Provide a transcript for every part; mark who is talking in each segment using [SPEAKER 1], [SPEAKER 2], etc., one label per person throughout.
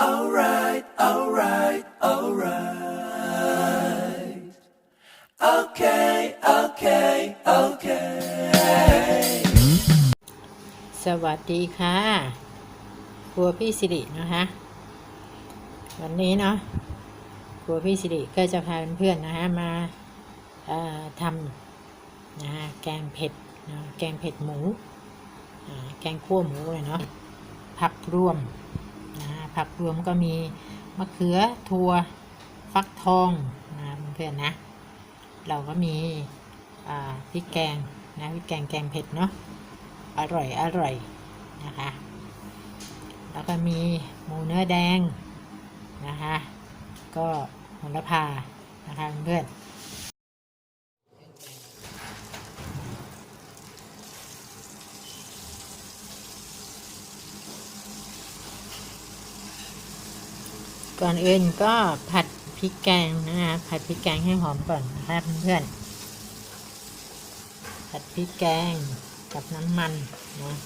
[SPEAKER 1] Alright, alright, alright. Okay, okay, okay.
[SPEAKER 2] สวัสดีค่ะครัวพี่สิรินะคะ วันนี้เนาะครัวพี่สิริก็จะพาเพื่อนๆนะคะมาทำนะคะแกงเผ็ดนะแกงเผ็ดหมู แกงคั่วหมูเลยเนาะ ผักรวม ผักรวมก็มีมะเขือถั่วฟักทองนะเพื่อนๆนะ เราก็มีพริกแกงนะพริกแกงแกงเผ็ดเนาะอร่อยอร่อยนะคะแล้วก็มีหมูเนื้อแดงนะคะก็โหระพานะคะเพื่อน ก่อนอื่นก็ผัดพริกแกงนะคะผัดพริกแกงให้หอมก่อนนะคะเพื่อนๆผัดพริกแกงกับน้ำมันนะ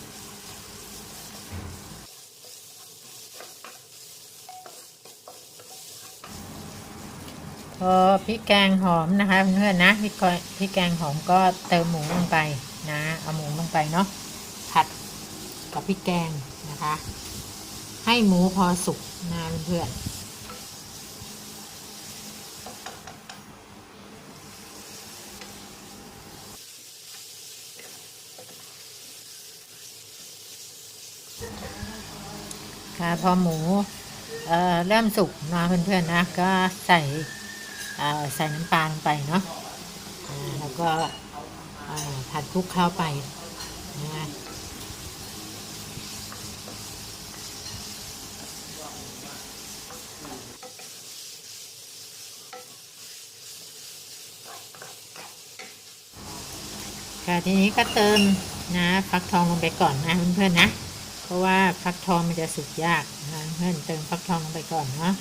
[SPEAKER 2] พอพริกแกงหอมนะคะเพื่อนๆนะพริกแกงพริกแกงหอมก็เติมหมูลงไปนะเอาหมูลงไปเนาะผัดกับพริกแกงนะคะ ให้หมูพอสุกนะเพื่อนๆ คะพอหมูเอ่อเริ่มสุกนะเพื่อนๆนะก็ใส่ใส่น้ำปลาลงไปเนาะแล้วก็ผัดคลุกเข้าไปนะค่ะทีนี้ก็เติมนะฟักทองลงไปก่อนนะเพื่อนๆนะ เพราะว่าฟักทองมันจะสุกยากนะเพื่อนเติมฟักทองลงไปก่อนเนาะ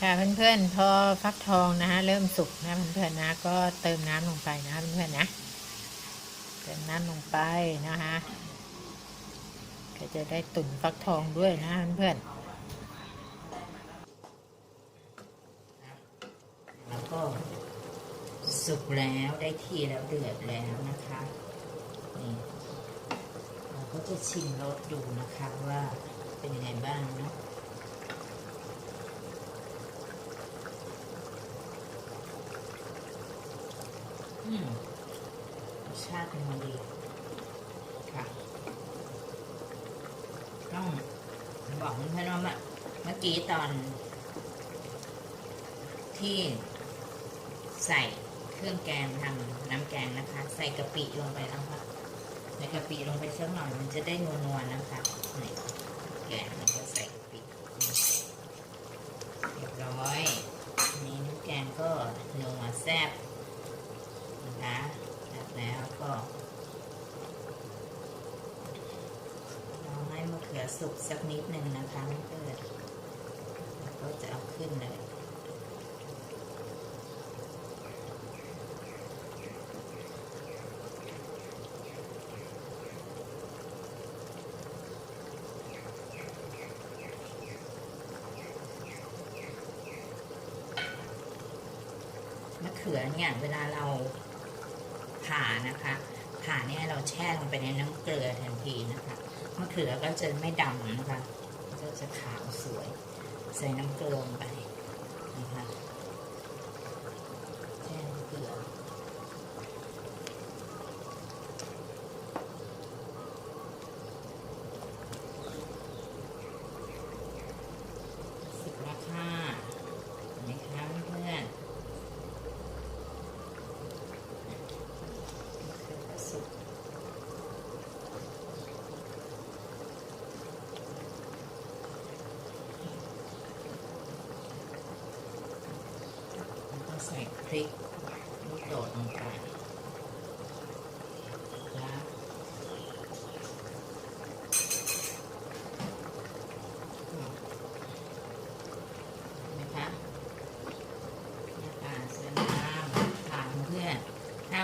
[SPEAKER 2] ค่ะเพื่อนๆพอฟักทองนะฮะเริ่มสุกนะเพื่อนๆนะก็เติมน้ำลงไปนะเพื่อนๆนะเติมน้ำลงไปนะคะก็จะได้ตุ๋นฟักทองด้วยนะเพื่อนๆ
[SPEAKER 3] แล้วก็ สุกแล้วได้ที่แล้วเดือดแล้วนะคะนี่เราก็จะชิมรสดูนะคะว่าเป็นยังไงบ้างเนาะอืมรสชาติเป็นมันดีค่ะ ต้องบอกเพื่อนว่าเมื่อกี้ตอนที่ใส่ รื่องแกงทำน้ำแกงนะคะ ใส่กะปิลงไปแล้วค่ะใส่กะปิลงไปสักหน่อยมันจะได้นัวๆนะคะนี่แกงมันก็ใส่กะปิเรียบร้อยนนี้น้ำแกงก็นัวแซ่บนะคะแซบแล้วก็รอให้มะเขือสุกสักนิดหนึ่งนะคะเพื่อนแล้วก็จะเอาขึ้นเลย ขือเนี่ยเวลาเราผ่านะคะผ่าเนี่ยเราแช่ลงไปในน้ำเกลือทันทีนะคะมะเขือก็จะไม่ดำนะคะก็จะขาวสวย ใส่น้ำเกลือลงไป ริกลูกโดดลงไปล้างนะคะนะคะสวยงามถามเพื่อนถ้า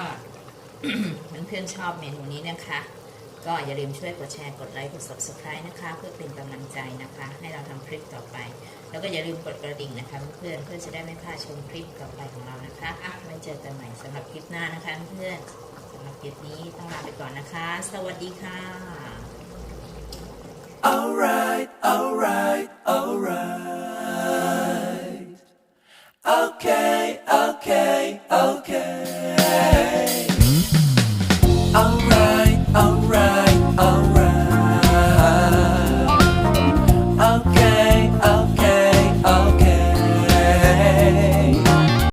[SPEAKER 3] เพื่อนชอบเมนูนี้นะคะ ก็อย่าลืมช่วยกดแชร์ กดไลค์ กด subscribe นะคะ เพื่อเป็นกำลังใจนะคะ ให้เราทำคลิปต่อไป แล้วก็อย่าลืมกดกระดิ่งนะคะเพื่อนเพื่อจะได้ไม่พลาดชมคลิปต่อไปของเรานะคะอะไว้เจอกันใหม่สำหรับคลิปหน้านะคะเพื่อนสำหรับคลิปนี้ต้องลาไปก่อนนะคะ สวัสดีค่ะ
[SPEAKER 1] Alright alright alright Okay okay okay Alright